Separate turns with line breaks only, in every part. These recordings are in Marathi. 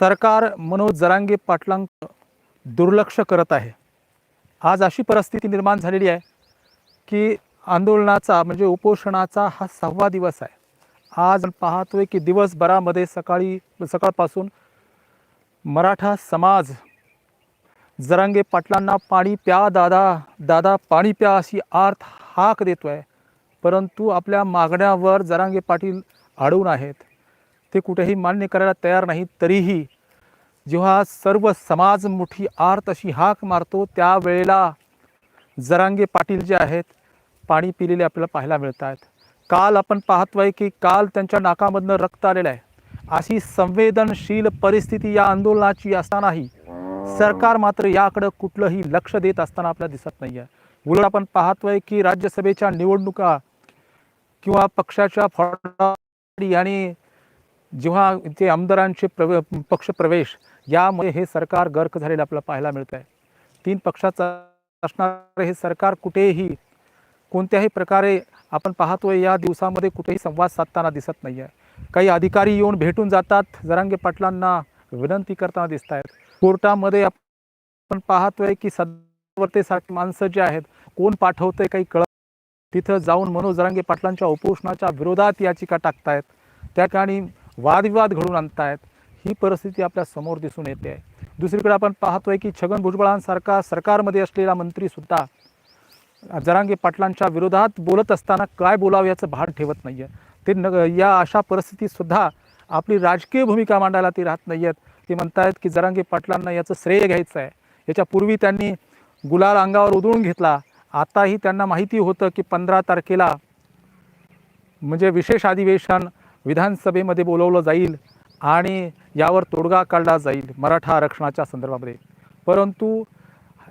सरकार मनोज जरांगे पाटलांक दुर्लक्ष करत आहे. आज अशी परिस्थिती निर्माण झालेली आहे की आंदोलनाचा म्हणजे उपोषणाचा हा सहावा दिवस आहे. आज पाहतोय की दिवसभरामध्ये सकाळी सकाळपासून मराठा समाज जरांगे पाटलांना पाणी प्या दादा दादा पाणी प्या अशी आर्थ हाक देतो आहे परंतु आपल्या मागण्यावर जरांगे पाटील अडून आहेत. ते कुठेही मान्य करायला तयार नाही तरीही जेव्हा सर्व समाज मोठी आर्त अशी हाक मारतो त्यावेळेला जरांगे पाटील जे आहेत पाणी पिलेले आपल्याला पाहायला मिळत आहेत काल आपण पाहतो आहे की काल त्यांच्या नाकामधनं रक्त आलेलं आहे. अशी संवेदनशील परिस्थिती या आंदोलनाची असतानाही सरकार मात्र याकडं कुठलंही लक्ष देत असताना आपल्याला दिसत नाही आहे उलट आपण पाहतोय की राज्यसभेच्या निवडणुका किंवा पक्षाच्या फॉर्म आणि जेव्हा ते आमदारांचे प्रवे पक्षप्रवेश यामुळे हे सरकार गर्क झालेलं आपल्याला पाहायला मिळत आहे तीन पक्षाचं असणारं हे सरकार कुठेही कोणत्याही प्रकारे आपण पाहतोय या दिवसामध्ये कुठेही संवाद साधताना दिसत नाही आहे काही अधिकारी येऊन भेटून जातात जरांगे पाटलांना विनंती करताना दिसत आहेत कोर्टामध्ये आपण पाहतोय की सदवर्तेसारखी माणसं जे आहेत कोण पाठवतंय काही कळत तिथं जाऊन मनोज जरांगे पाटलांच्या उपोषणाच्या विरोधात याचिका टाकतायत. त्या ठिकाणी वादविवाद घडून आणतायत ही परिस्थिती आपल्यासमोर दिसून येते. आहे दुसरीकडे आपण पाहतोय की छगन भुजबळांसारखा सरकारमध्ये असलेला मंत्रीसुद्धा जरांगे पाटलांच्या विरोधात बोलत असताना काय बोलावं याचं भान ठेवत नाही आहे ते न या अशा परिस्थितीतसुद्धा आपली राजकीय भूमिका मांडायला ते राहत नाही आहेत ते म्हणतायत की जरांगे पाटलांना याचं श्रेय घ्यायचं आहे याच्यापूर्वी त्यांनी गुलाल अंगावर उधळून घेतला. आताही त्यांना माहिती होतं की पंधरा तारखेला म्हणजे विशेष अधिवेशन विधानसभेमध्ये बोलवलं जाईल आणि यावर तोडगा काढला जाईल मराठा आरक्षणाच्या संदर्भामध्ये. परंतु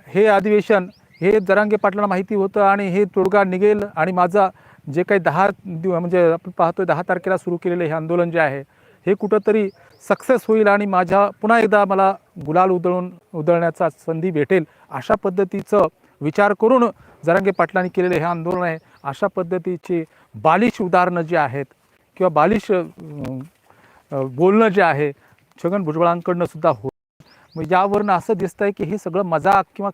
हे अधिवेशन हे जरांगे पाटलांना माहिती होतं आणि हे तोडगा निघेल आणि माझा जे काही दहा दिव म्हणजे आपण पाहतोय दहा तारखेला सुरू केलेलं हे आंदोलन जे आहे हे कुठंतरी सक्सेस होईल आणि माझ्या पुन्हा एकदा मला गुलाल उधळून उधळण्याचा संधी भेटेल अशा पद्धतीचं विचार करून जरांगे पाटलांनी केलेलं हे आंदोलन आहे. अशा पद्धतीची बालिश उदाहरणं जी आहेत किंवा बालिश बोलणं जे आहे छगन भुजबळांकडनं सुद्धा हो मग यावरनं असं दिसतंय की हे सगळं मजाक किंवा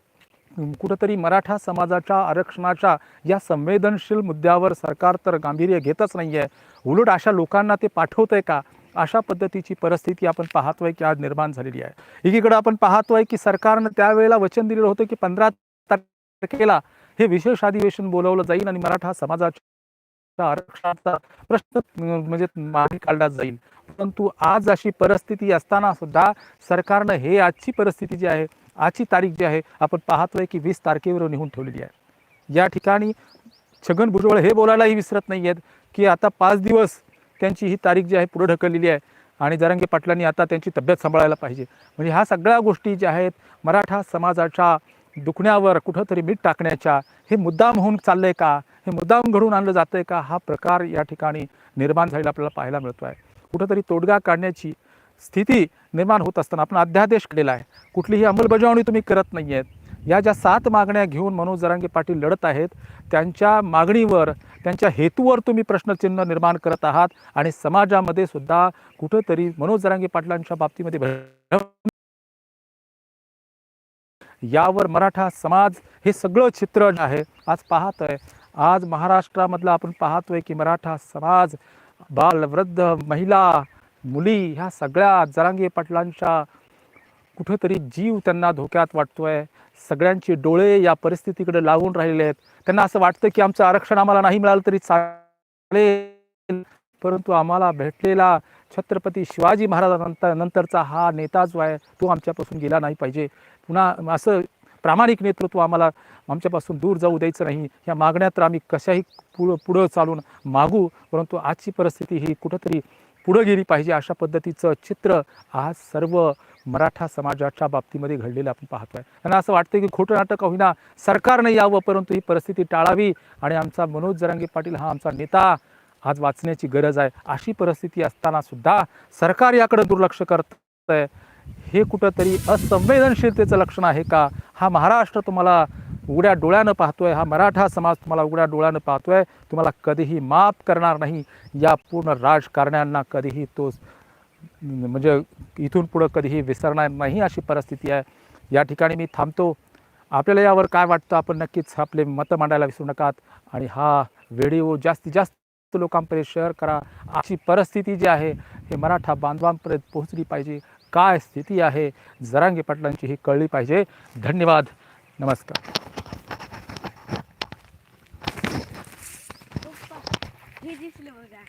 कुठंतरी मराठा समाजाच्या आरक्षणाच्या या संवेदनशील मुद्द्यावर सरकार तर गांभीर्य घेतच नाही आहे उलट अशा लोकांना ते पाठवतंय का? अशा पद्धतीची परिस्थिती आपण पाहतोय की आज निर्माण झालेली आहे. एकीकडे आपण पाहतोय की सरकारनं त्यावेळेला वचन दिलेलं होतं की पंधरा तारखेला हे विशेष अधिवेशन बोलवलं जाईल आणि मराठा समाजाच्या आरक्षणाचा प्रश्न म्हणजे मागे काढला जाईल. परंतु आज अशी परिस्थिती असताना सुद्धा सरकारनं हे आजची परिस्थिती जी आहे आजची तारीख जी आहे आपण पाहतोय की वीस तारखेवर निघून ठेवलेली आहे. या ठिकाणी छगन भुजबळ हे बोलायलाही विसरत नाही आहेत की आता पाच दिवस त्यांची ही तारीख जी आहे पुढे ढकललेली आहे आणि जरांगे पाटलांनी आता त्यांची तब्येत सांभाळायला पाहिजे. म्हणजे ह्या सगळ्या गोष्टी ज्या आहेत मराठा समाजाच्या दुखण्यावर कुठंतरी मीठ टाकण्याच्या हे मुद्दाम होऊन चाललंय का? हे मुद्दाम घडून आणलं जातंय का? हा प्रकार या ठिकाणी निर्माण झालेला आपल्याला पाहायला मिळतो आहे कुठंतरी तोडगा काढण्याची स्थिती निर्माण होत असताना आपण अध्यादेश केलेला आहे. कुठलीही अंमलबजावणी तुम्ही करत नाही आहेत या ज्या सात मागण्या घेऊन मनोज जरांगे पाटील लढत आहेत त्यांच्या मागणीवर त्यांच्या हेतूवर तुम्ही प्रश्नचिन्ह निर्माण करत आहात आणि समाजामध्ये सुद्धा कुठंतरी मनोज जरांगे पाटलांच्या बाबतीमध्ये यावर मराठा समाज हे सगळं चित्र आहे आज पाहत आहे आज महाराष्ट्रामधलं आपण पाहतोय की मराठा समाज बाल वृद्ध महिला मुली ह्या सगळ्या जरांगे पाटलांच्या कुठंतरी जीव त्यांना धोक्यात वाटतोय. सगळ्यांचे डोळे या परिस्थितीकडे लागून राहिलेले आहेत. त्यांना असं वाटतं की आमचं आरक्षण आम्हाला नाही मिळालं तरी चालेल. परंतु आम्हाला भेटलेला छत्रपती शिवाजी महाराजांनंतर नंतरचा हा नेता जो आहे तो आमच्यापासून गेला नाही पाहिजे. पुन्हा असं प्रामाणिक नेतृत्व आम्हाला आमच्यापासून दूर जाऊ द्यायचं नाही. ह्या मागण्या तर आम्ही कशाही पुढं पुढं चालून मागू परंतु आजची परिस्थिती ही कुठंतरी पुढं गेली पाहिजे अशा पद्धतीचं चित्र आज सर्व मराठा समाजाच्या बाबतीमध्ये घडलेलं आपण पाहतोय. आणि असं वाटतं की खोटं नाटक होईना सरकारनं यावं परंतु ही परिस्थिती टाळावी आणि आमचा मनोज जरांगे पाटील हा आमचा नेता आज वाचण्याची गरज आहे. अशी परिस्थिती असताना सुद्धा सरकार याकडे दुर्लक्ष करत आहे हे कुठंतरी असंवेदनशीलतेचं लक्षण आहे का? हा महाराष्ट्र तुम्हाला उघड्या डोळ्यानं पाहतोय हा मराठा समाज तुम्हाला उघड्या डोळ्यानं पाहतोय. तुम्हाला कधीही माफ करणार नाही या पूर्ण राजकारण्यांना कधीही तो म्हणजे इथून पुढं कधीही विसरणार नाही अशी परिस्थिती आहे. या ठिकाणी मी थांबतो. आपल्याला यावर काय वाटतं आपण नक्कीच आपले मतं मांडायला विसरू नकात. आणि हा व्हिडिओ जास्तीत जास्त लोकांपर्यंत शेअर करा. अशी परिस्थिती जी आहे हे मराठा बांधवांपर्यंत पोहोचली पाहिजे. काय स्थिती आहे? जरांगे पाटलांची ही कळली पाहिजे. धन्यवाद. नमस्कार.
हे दिसलं बघा.